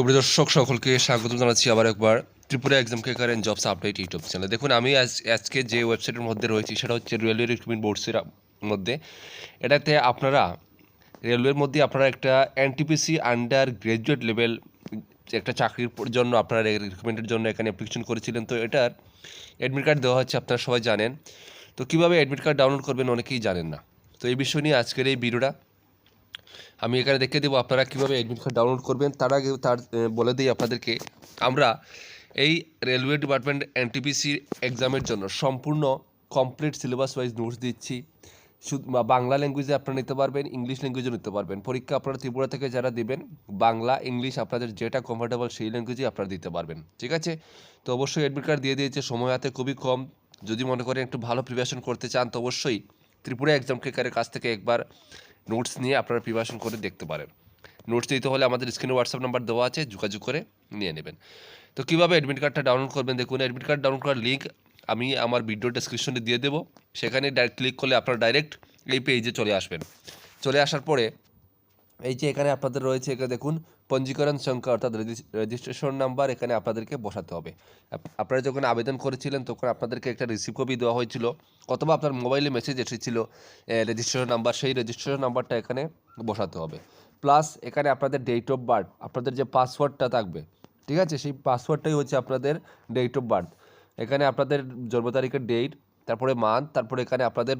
সুপ্রিয় দর্শক, সকলকে স্বাগত জানাচ্ছি আবার একবার ত্রিপুরা এক্সাম কে current jobs update YouTube channel দেখুন, আমি আজ, আজকে যে ওয়েবসাইটের মধ্যে রয়েছি সেটা হচ্ছে রেলওয়ে রিক্রুটমেন্ট বোর্ডসের মধ্যে। এটাতে আপনারা রেলওয়ের মধ্যে আপনারা একটা এনটিপিসি আন্ডার গ্র্যাজুয়েট লেভেল একটা চাকরির জন্য আপনারা রিক্রুটমেন্টের জন্য এখানে অ্যাপ্লিকেশন করেছিলেন। তো এটার অ্যাডমিট কার্ড দেওয়া হচ্ছে, আপনারা সবাই জানেন। তো কীভাবে অ্যাডমিট কার্ড ডাউনলোড করবেন অনেকেই জানেন না। তো এই বিষয় নিয়ে আজকের এই ভিডিওটা আমি এখানে দেখে দেবো আপনারা কীভাবে অ্যাডমিট কার্ড ডাউনলোড করবেন। তার আগে তার বলে দিই আপনাদেরকে, আমরা এই রেলওয়ে ডিপার্টমেন্ট এনটিপিসি এক্সামের জন্য সম্পূর্ণ কমপ্লিট সিলেবাস ওয়াইজ নোটস দিচ্ছি। শুধু বাংলা ল্যাঙ্গুয়েজে আপনারা নিতে পারবেন ইংলিশ ল্যাঙ্গুয়েজও নিতে পারবেন। পরীক্ষা আপনারা ত্রিপুরা থেকে যারা দেবেন, বাংলা ইংলিশ আপনাদের যেটা কমফোর্টেবল সেই ল্যাঙ্গুয়েজে আপনারা দিতে পারবেন। ঠিক আছে? তো অবশ্যই অ্যাডমিট কার্ড দিয়ে দিয়েছে, সময় হাতে খুবই কম। যদি মনে করেন একটু ভালো প্রিপারেশন করতে চান, তো অবশ্যই ত্রিপুরা এক্সাম ক্লিকারের কাছ থেকে একবার নোটস নিয়ে আপনারা প্রিপারেশন করে দেখতে পারেন। নোটস দিতে হলে আমাদের স্ক্রিনে হোয়াটসঅ্যাপ নাম্বার দেওয়া আছে, যোগাযোগ করে নিয়ে নেবেন। তো কীভাবে অ্যাডমিট কার্ডটা ডাউনলোড করবেন দেখুন অ্যাডমিট কার্ড ডাউনলোড করার লিঙ্ক আমি আমার ভিডিও ডেসক্রিপশনে দিয়ে দেবো। সেখানে ক্লিক করলে আপনারা ডাইরেক্ট এই পেজে চলে আসবেন। চলে আসার পরে এই যে এখানে আপনাদের রয়েছে, এখানে দেখুন, পঞ্জীকরণ সংখ্যা, অর্থাৎ রেজিস্ট্রেশন নাম্বার এখানে আপনাদেরকে বসাতে হবে। আপনারা যখন আবেদন করেছিলেন, তখন আপনাদেরকে একটা রিসিভ কপি দেওয়া হয়েছিল, অথবা আপনার মোবাইলে মেসেজ এসেছিল রেজিস্ট্রেশন নাম্বার সেই রেজিস্ট্রেশন নাম্বারটা এখানে বসাতে হবে। প্লাস এখানে আপনাদের ডেট অফ বার্থ আপনাদের যে পাসওয়ার্ডটা থাকবে, ঠিক আছে? সেই পাসওয়ার্ডটাই হচ্ছে আপনাদের ডেট অফ বার্থ এখানে আপনাদের জন্ম তারিখের ডেট তারপরে মান্থ তারপরে এখানে আপনাদের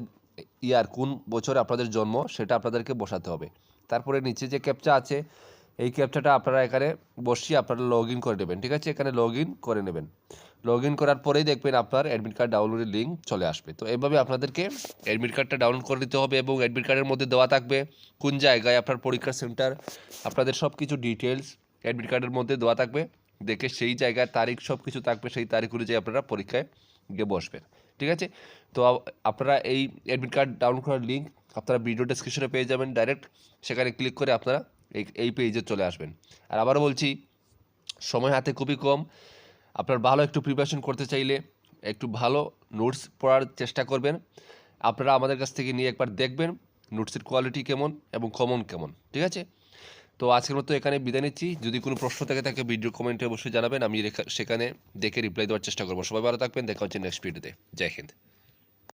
ইয়ার কোন বছরে আপনাদের জন্ম, সেটা আপনাদেরকে বসাতে হবে। তারপরে নিচে যে ক্যাপচা আছে, এই ক্যাপচাটা আপনারা এখানে বসিয়ে আপনারা লগ করে নেবেন, ঠিক আছে? এখানে লগ করে নেবেন। লগ করার পরেই দেখবেন আপনার অ্যাডমিট কার্ড ডাউনলোডের লিঙ্ক চলে আসবে। তো এভাবে আপনাদেরকে অ্যাডমিট কার্ডটা ডাউনলোড করে নিতে হবে এবং অ্যাডমিট কার্ডের মধ্যে দেওয়া থাকবে কোন জায়গায় আপনার পরীক্ষার সেন্টার আপনাদের সব কিছু ডিটেলস অ্যাডমিট কার্ডের মধ্যে দেওয়া থাকবে। দেখে সেই জায়গায় তারিখ সব কিছু থাকবে, সেই তারিখ অনুযায়ী আপনারা পরীক্ষায় গিয়ে বসবেন, ঠিক আছে? তো আপনারা এই অ্যাডমিট কার্ড ডাউনলোড করার লিঙ্ক আপনারা ভিডিও ডেসক্রিপশনে পেয়ে যাবেন ডাইরেক্ট সেখানে ক্লিক করে আপনারা এই এই পেজে চলে আসবেন। আর আবারও বলছি, সময় হাতে খুবই কম। আপনার ভালো একটু প্রিপারেশন করতে চাইলে একটু ভালো নোটস পড়ার চেষ্টা করবেন। আপনারা আমাদের কাছ থেকে নিয়ে একবার দেখবেন নোটসের কোয়ালিটি কেমন এবং কমন কেমন, ঠিক আছে? তো আজকের মতো এখানে বিদায় নিচ্ছি। যদি কোনো প্রশ্ন থাকে তাকে ভিডিও কমেন্টে অবশ্যই জানাবেন। আমি সেখানে দেখে রিপ্লাই দেওয়ার চেষ্টা করব। সবাই ভালো থাকবেন। দেখা হচ্ছে নেক্সট ভিডিওতে জয় হিন্দ।